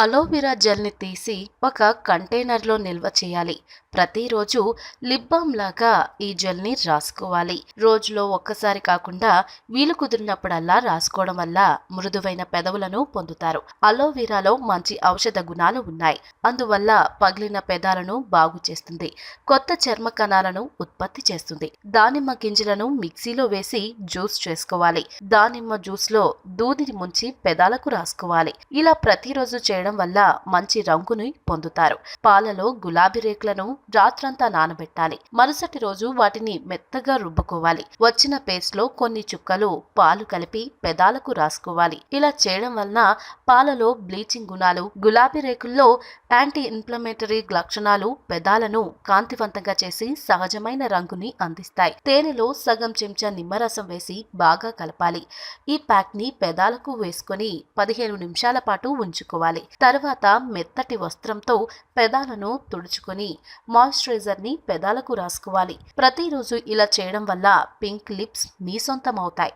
Aloe vera జెల్ని తీసి ఒక కంటైనర్లో నిల్వ చేయాలి. ప్రతిరోజు లిప్ బామ్ లాగా ఈ జెల్ని రాసుకోవాలి. రోజులో ఒక్కసారి కాకుండా వీలు కుదిరినప్పుడల్లా రాసుకోవడం వల్ల మృదువైన పెదవులను పొందుతారు. అలోవెరాలో మంచి ఔషధ గుణాలు ఉన్నాయి. అందువల్ల పగిలిన పెదాలను బాగు చేస్తుంది. కొత్త చర్మ కణాలను ఉత్పత్తి చేస్తుంది. దానిమ్మ గింజలను మిక్సీలో వేసి జ్యూస్ చేసుకోవాలి. దానిమ్మ జ్యూస్లో దూదిని ముంచి పెదాలకు రాసుకోవాలి. ఇలా ప్రతిరోజు చేయడం వల్ల మంచి రంగుని పొందుతారు. పాలలో గులాబీ రేకులను రాత్రంతా నానబెట్టాలి. మరుసటి రోజు వాటిని మెత్తగా రుబ్బుకోవాలి. వచ్చిన పేస్ట్లో కొన్ని చుక్కలు పాలు కలిపి పెదాలకు రాసుకోవాలి. ఇలా చేయడం వలన పాలలో బ్లీచింగ్ గుణాలు గులాబీ రేకుల్లో యాంటీ ఇన్ఫ్లమేటరీ లక్షణాలు పెదాలను కాంతివంతంగా చేసి సహజమైన రంగుని అందిస్తాయి. తేనెలో సగం చెంచా నిమ్మరసం వేసి బాగా కలపాలి. ఈ ప్యాక్ని పెదాలకు వేసుకొని పదిహేను నిమిషాల పాటు ఉంచుకోవాలి. తర్వాత మెత్తటి వస్త్రంతో పెదాలను తుడుచుకొని మాయిశ్చరైజర్ని పెదాలకు రాసుకోవాలి. ప్రతిరోజు ఇలా చేయడం వల్ల పింక్ లిప్స్ మీ సొంతం అవుతాయి